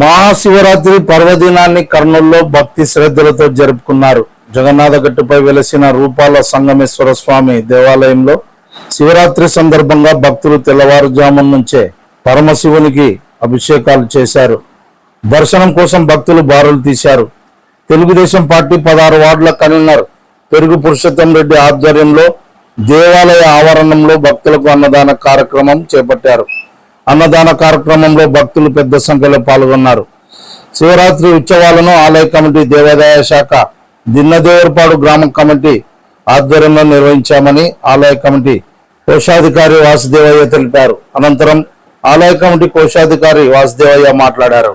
మహాశివరాత్రి పర్వదినాన్ని కర్నూలులో భక్తి శ్రద్ధలతో జరుపుకున్నారు. జగన్నాథగట్టుపై వెలసిన రూపాల సంగమేశ్వర స్వామి దేవాలయంలో శివరాత్రి సందర్భంగా భక్తులు తెల్లవారుజామున నుంచే పరమశివునికి అభిషేకాలు చేశారు. దర్శనం కోసం భక్తులు బారులు తీశారు. తెలుగుదేశం పార్టీ పదహారు వార్డుల కన్వీనర్ పెరుగు పురుషోత్తం రెడ్డి ఆధ్వర్యంలో దేవాలయ ఆవరణంలో భక్తులకు అన్నదాన కార్యక్రమం చేపట్టారు. అన్నదాన కార్యక్రమంలో భక్తులు పెద్ద సంఖ్యలో పాల్గొన్నారు. శివరాత్రి ఉత్సవాలను ఆలయ కమిటీ దేవాదాయ శాఖ దిన్నదేవరపాడు గ్రామ కమిటీ ఆధ్వర్యంలో నిర్వహించామని ఆలయ కమిటీ కోశాధికారి వాసుదేవయ్య తెలిపారు. అనంతరం ఆలయ కమిటీ కోశాధికారి వాసుదేవయ్య మాట్లాడారు.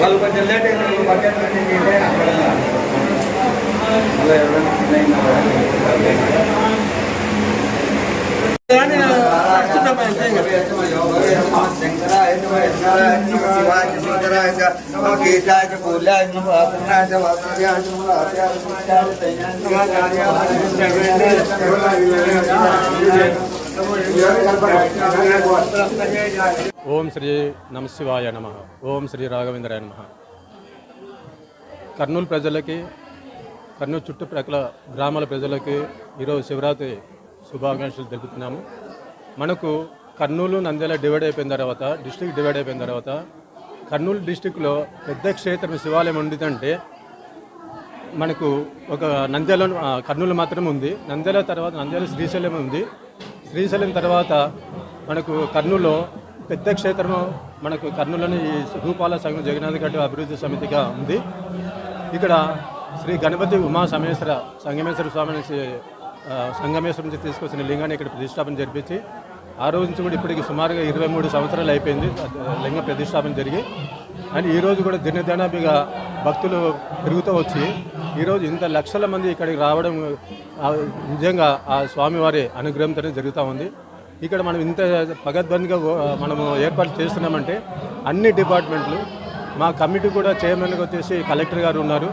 వాళ్ళు కొంచెం లేట్ అయినా బడ్జెట్ ఓం శ్రీ నమశివాయ నమ. ఓం శ్రీ రాఘవేంద్రాయ నమ. కర్నూలు ప్రజలకి కర్నూలు చుట్టుప్రక్కల గ్రామాల ప్రజలకి ఈరోజు శివరాత్రి శుభాకాంక్షలు తెలుపుతున్నాము. మనకు కర్నూలు నంద్యాల డివైడ్ అయిపోయిన తర్వాత డిస్టిక్ డివైడ్ అయిపోయిన తర్వాత కర్నూలు డిస్టిక్లో పెద్ద క్షేత్రం శివాలయం ఉండిందంటే మనకు ఒక నంద్యాల కర్నూలు మాత్రం ఉంది. నంద్యాల తర్వాత నంద్యాల శ్రీశైలం ఉంది. శ్రీశైలం తర్వాత మనకు కర్నూలులో పెద్ద క్షేత్రము మనకు కర్నూలులోని ఈ రూపాల సంఘం జగన్నాథ్ గడ్డ అభివృద్ధి సమితిగా ఉంది. ఇక్కడ శ్రీ గణపతి ఉమా సమేశ్వర సంగమేశ్వర స్వామి సంగమేశ్వరం నుంచి తీసుకొచ్చిన లింగాన్ని ఇక్కడ ప్రతిష్టాపన జరిపించి ఆ రోజు నుంచి కూడా ఇప్పటికి సుమారుగా ఇరవై మూడు సంవత్సరాలు అయిపోయింది. లింగ ప్రతిష్టాపన జరిగి అండ్ ఈరోజు కూడా దినదినాభిగా భక్తులు పెరుగుతూ వచ్చి ఈరోజు ఇంత లక్షల మంది ఇక్కడికి రావడం నిజంగా ఆ స్వామివారి అనుగ్రహంతోనే జరుగుతూ ఉంది. ఇక్కడ మనం ఇంత పగద్బందిగా మనము ఏర్పాటు చేస్తున్నామంటే అన్ని డిపార్ట్మెంట్లు మా కమిటీ కూడా చైర్మన్గా వచ్చేసి కలెక్టర్ గారు ఉన్నారు.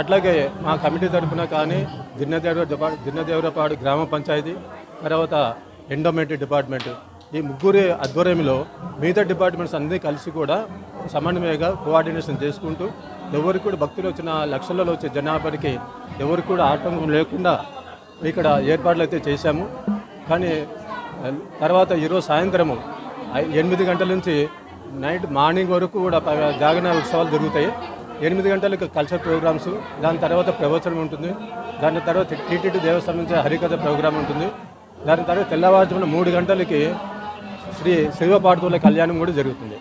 అట్లాగే మా కమిటీ తరఫున కానీ దిన్నదేవర డిపార్ట్ దిన్నదేవరపాడు గ్రామ పంచాయతీ తర్వాత ఎండోమెంట్ డిపార్ట్మెంట్. ఈ ముగ్గురి ఆధ్వర్యంలో మిగతా డిపార్ట్మెంట్స్ అన్నీ కలిసి కూడా సమన్వయంగా కోఆర్డినేషన్ చేసుకుంటూ ఎవరికి కూడా భక్తులు వచ్చిన లక్షలలో వచ్చే జనాభాకి ఎవరికి కూడా ఆటంకం లేకుండా ఇక్కడ ఏర్పాట్లు అయితే చేశాము. కానీ తర్వాత ఈరోజు సాయంత్రము ఎనిమిది గంటల నుంచి నైట్ మార్నింగ్ వరకు కూడా జాగరణ ఉత్సవాలు జరుగుతాయి. ఎనిమిది గంటలకు కల్చర్ ప్రోగ్రామ్స్ దాని తర్వాత ప్రవచనం ఉంటుంది. దాని తర్వాత టీటీడీ దేవస్థానం నుంచి హరికథ ప్రోగ్రామ్ ఉంటుంది. దాని తర్వాత తెల్లవారుజామున మూడు గంటలకి శ్రీ శివపార్వతుల కళ్యాణం కూడా జరుగుతుంది.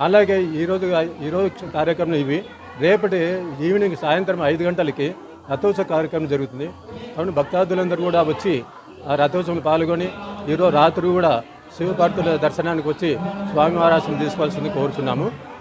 అలాగే ఈరోజు ఈరోజు కార్యక్రమం ఇవి. రేపటి ఈవినింగ్ సాయంత్రం ఐదు గంటలకి రథోత్సవ కార్యక్రమం జరుగుతుంది. కాబట్టి భక్తాదులందరూ కూడా వచ్చి ఆ రథోత్సవం పాల్గొని ఈరోజు రాత్రి కూడా శివపార్వతుల దర్శనానికి వచ్చి స్వామివారి తీసుకోవాల్సింది కోరుచున్నాము.